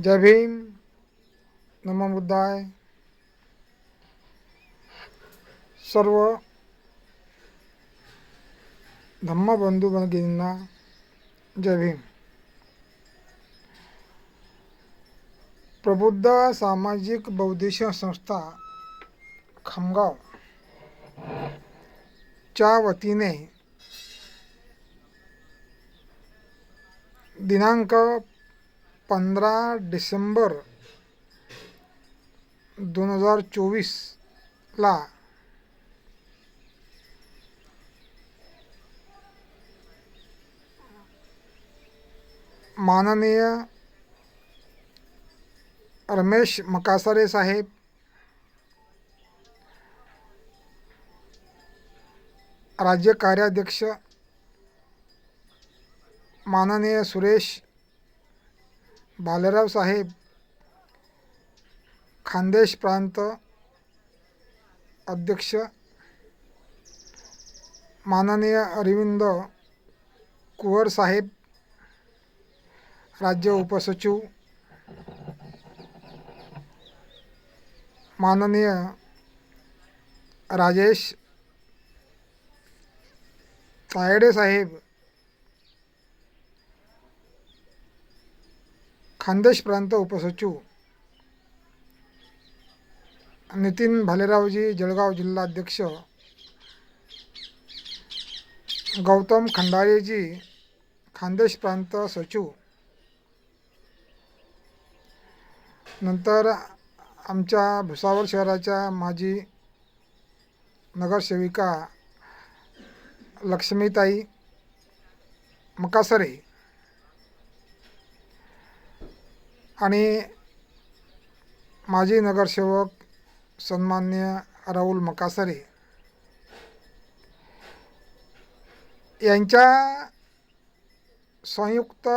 जय भीम. नमो बुद्धाय. सर्व धम्मबंधू भगिनींना जय भीम. प्रबुद्ध सामाजिक बौद्धिक संस्था खामगाव च्या वतीने दिनांक पंधरा डिसेंबर दोन हजार चोवीसला माननीय रमेश मकासारे साहेब राज्य कार्याध्यक्ष माननीय सुरेश बालराव साहेब खानदेश प्रांत अध्यक्ष माननीय अरविंद कुवर साहेब राज्य उपसचिव माननीय राजेश तायडे साहेब खानदेश प्रांत उपसचिव नितीन भालेरावजी जळगाव जिल्हाध्यक्ष गौतम खंडाळेजी खानदेश प्रांत सचिव. नंतर आमच्या भुसावळ शहराच्या माजी नगरसेविका लक्ष्मीताई मकासरे आणि माजी नगरसेवक सन्मान्य राहुल मकासरे यांच्या संयुक्त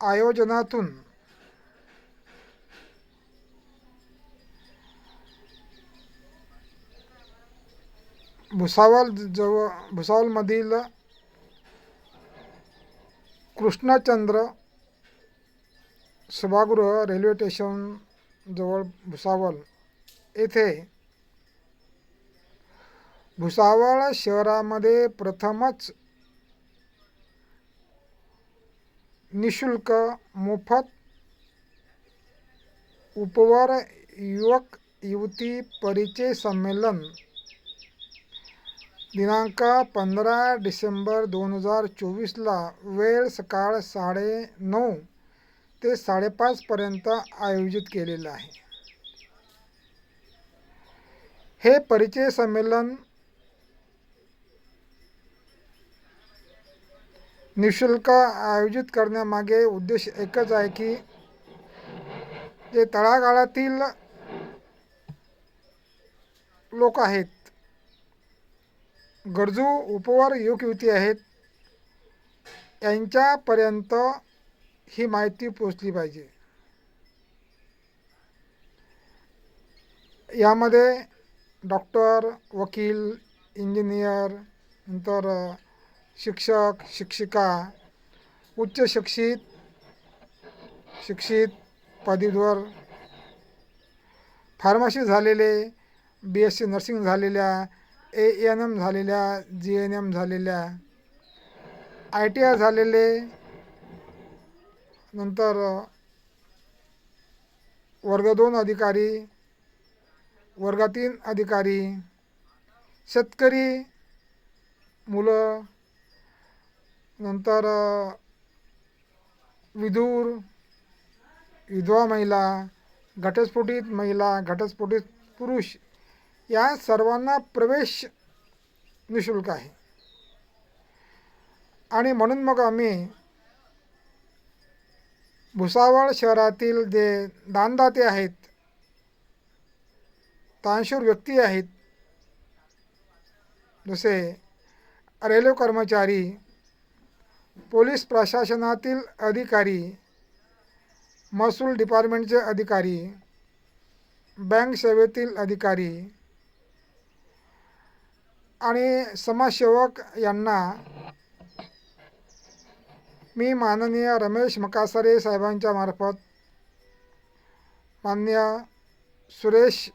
आयोजनातून भुसावल जवळ भुसावलमधील कृष्णचंद्र सभागृह रेल्वे स्टेशनजवळ भुसावळ. येथे भुसावळ शहरामध्ये प्रथमच निशुल्क मोफत उपवर युवक युवती परिचय संमेलन. दिनांक पंधरा डिसेंबर दोन हजार चोवीसला वेळ सकाळ साडे नऊ ते साडेपाचपर्यंत आयोजित केलेलं आहे. हे परिचय संमेलन निशुल्क आयोजित करण्यामागे उद्देश एकच आहे की जे तळागाळातील लोक आहेत गरजू उपवर युवक युवती आहेत यांच्यापर्यंत ही माहिती पोचली पाहिजे. यामध्ये डॉक्टर वकील इंजिनियर नंतर शिक्षक शिक्षिका उच्च शिक्षित शिक्षित पदवीधर फार्मसी झालेले बी एस सी नर्सिंग झालेल्या ए एन एम झालेल्या जी एन एम झालेल्या आय टी आय झालेले नंतर वर्ग दोन अधिकारी वर्ग तीन अधिकारी शेतकरी मुलं नंतर विदूर विधवा महिला घटस्फोटित महिला घटस्फोटित पुरुष या सर्वांना प्रवेश निशुल्क आहे. आणि म्हणून मग आम्ही भुसावळ शहरातील जे दानदाते आहेत तानशूर व्यक्ती आहेत जसे रेल्वे कर्मचारी पोलीस प्रशासनातील अधिकारी महसूल डिपार्टमेंटचे अधिकारी बँक सेवेतील अधिकारी आणि समाजसेवक यांना मी माननीय रमेश मकासरे साहेबांच्या मार्फत मान्य सुरेश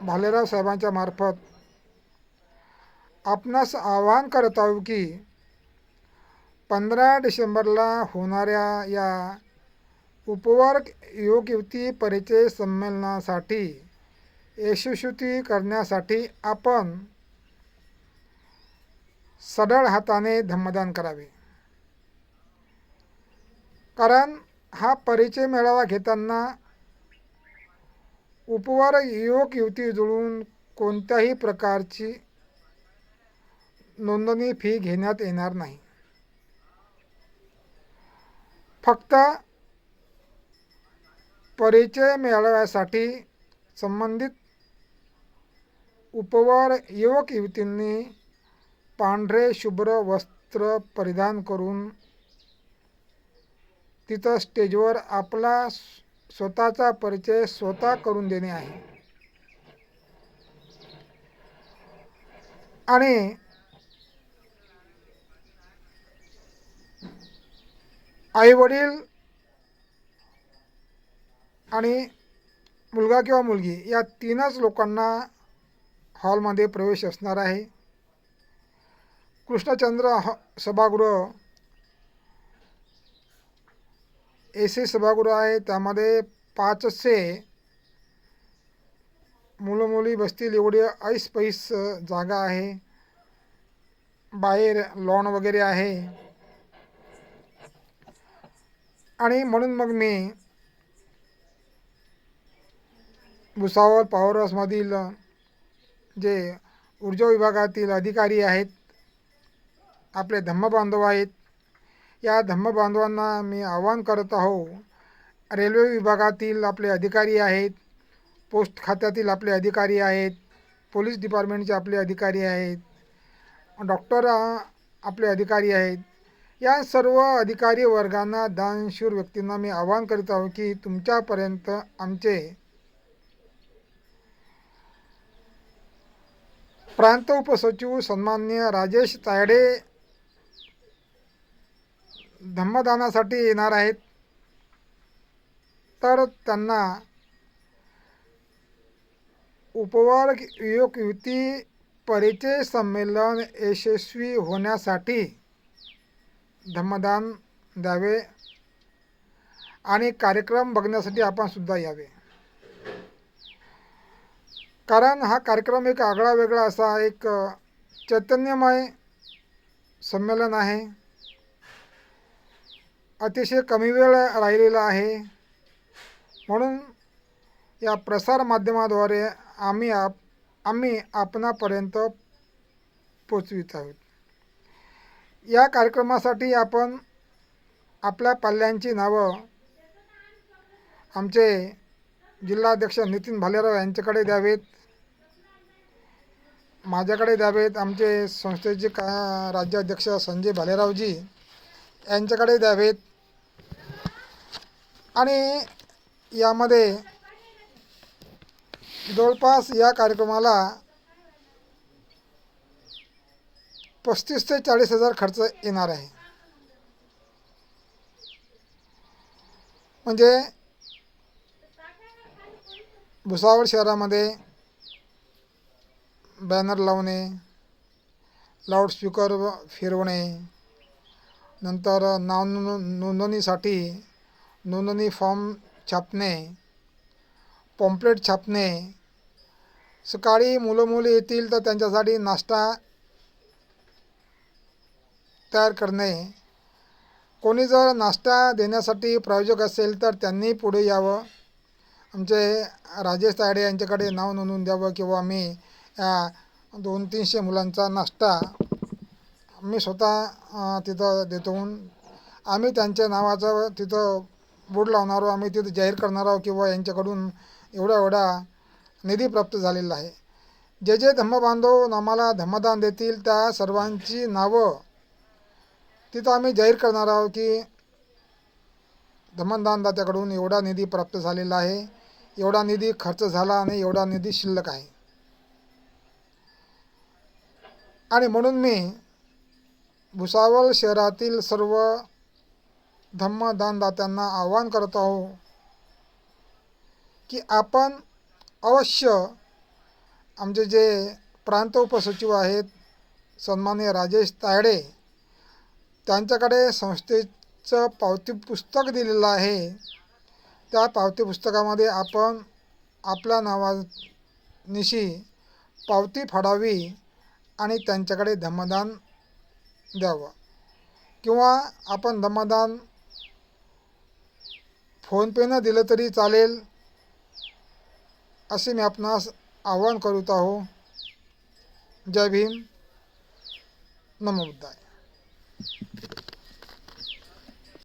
भालेराव साहेबांच्या मार्फत आपणास आवाहन करत आहो की पंधरा डिसेंबरला होणाऱ्या या उपवर्ग युवक युवती परिचय संमेलनासाठी यशस्वी करण्यासाठी आपण सढळ हाताने धम्मदान करावे. कारण हा परिचय मेळावा घेताना उपवार युवक युवती जुळून कोणत्याही प्रकारची नोंदणी फी घेण्यात येणार नाही. फक्त परिचय मिळवण्यासाठी संबंधित उपवर युवक युवतींनी पांढरे शुभ्र वस्त्र परिधान करून तिथं स्टेजवर आपला स्वतःचा परिचय स्वतः करून देणे आहे. आणि आईवडील आणि मुलगा किंवा मुलगी या तीनच लोकांना हॉलमध्ये प्रवेश असणार आहे. कृष्णचंद्र ह सभागृह ए सी सभागृह आहे त्यामध्ये पाचशे मुलं मुली बसतील एवढी ऐस पैस जागा आहे बाहेर लॉन वगैरे आहे आणि म्हणून मग मी भुसावळ पॉवर हाऊसमधील जे ऊर्जा विभागातील अधिकारी आहेत आपले धम्मबांधव आहेत या धम्मबांधवांना मी आवाहन करत आहो. रेल्वे विभागातील आपले अधिकारी आहेत पोस्ट खात्यातील आपले अधिकारी आहेत पोलीस डिपार्टमेंटचे आपले अधिकारी आहेत डॉक्टर आपले अधिकारी आहेत. या सर्व अधिकारी वर्गांना दानशूर व्यक्तींना मी आवाहन करीत आहो की तुमच्यापर्यंत आमचे प्रांत उपसचिव सन्मान्य राजेश तायडे धम्मदानासाठी येणार आहेत. तर त्यांना उपवर्ग युवक युती परिचय संमेलन यशस्वी होण्यासाठी धम्मदान द्यावे आणि कार्यक्रम बघण्यासाठी आपण सुद्धा यावे. कारण हा कार्यक्रम एक आगळा वेगळा असा एक चैतन्यमय संमेलन आहे. अतिशय कमी वेळ राहिलेला आहे. म्हणून या प्रसार माध्यमाद्वारे आम्ही आप आम्ही आपणापर्यंत पोचवित आहोत. या कार्यक्रमासाठी आपण आपल्या पाल्यांची नावं आमचे जिल्हाध्यक्ष नितीन भालेराव यांच्याकडे द्यावेत. माझ्याकडे द्यावेत आमचे संस्थेचे का राज्याध्यक्ष संजय भालेरावजी यांच्याकडे द्यावेत. आणि यामध्ये जवळपास या कार्यक्रमाला पस्तीस ते चाळीस हजार खर्च येणार आहे. म्हणजे भुसावळ शहरामध्ये बॅनर लावणे लाऊडस्पीकर फिरवणे नंतर नाव नोंदणीसाठी नोंदणी फॉर्म छापणे पॉम्पलेट छापणे सकाळी मुलं मुली येतील तर त्यांच्यासाठी नाश्ता तयार करणे. कोणी जर नाश्ता देण्यासाठी प्रायोजक असेल तर त्यांनी पुढे यावं. आमचे राजेश तायडे यांच्याकडे नाव नोंदवून द्यावं किंवा आम्ही या दोन तीनशे मुलांचा नाश्ता मी स्वतः तिथं देतो. आम्ही त्यांच्या नावाचं तिथं बोर्ड लावणार आहोत आम्ही तिथं जाहीर करणार आहोत किंवा यांच्याकडून एवढा एवढा निधी प्राप्त झालेला आहे. जे जे धम्मबांधव आम्हाला धम्मदान देतील. त्या सर्वांची नावं तिथं आम्ही जाहीर करणार आहोत की धम्मदानदात्याकडून एवढा निधी प्राप्त झालेला आहे. एवढा निधी खर्च झाला आणि एवढा निधी शिल्लक आहे. आणि म्हणून मी भुसावळ शहरातील सर्व धम्मदानदात्यांना आवाहन करत आहो की आपण अवश्य आमचे जे प्रांत उपसचिव आहेत सन्माननीय राजेश तायडे त्यांच्याकडे संस्थेचं पावती पुस्तक दिलेलं आहे. त्या पावती पुस्तकामध्ये आपण आपल्या नावानिशी पावती फाडावी आणि त्यांच्याकडे धम्मदान द्यावं. किंवा आपण धम्मदान फोनपेनं दिलं तरी चालेल असे मी आपणास आवाहन करीत आहो. जय भीम. नमो बुद्धाय.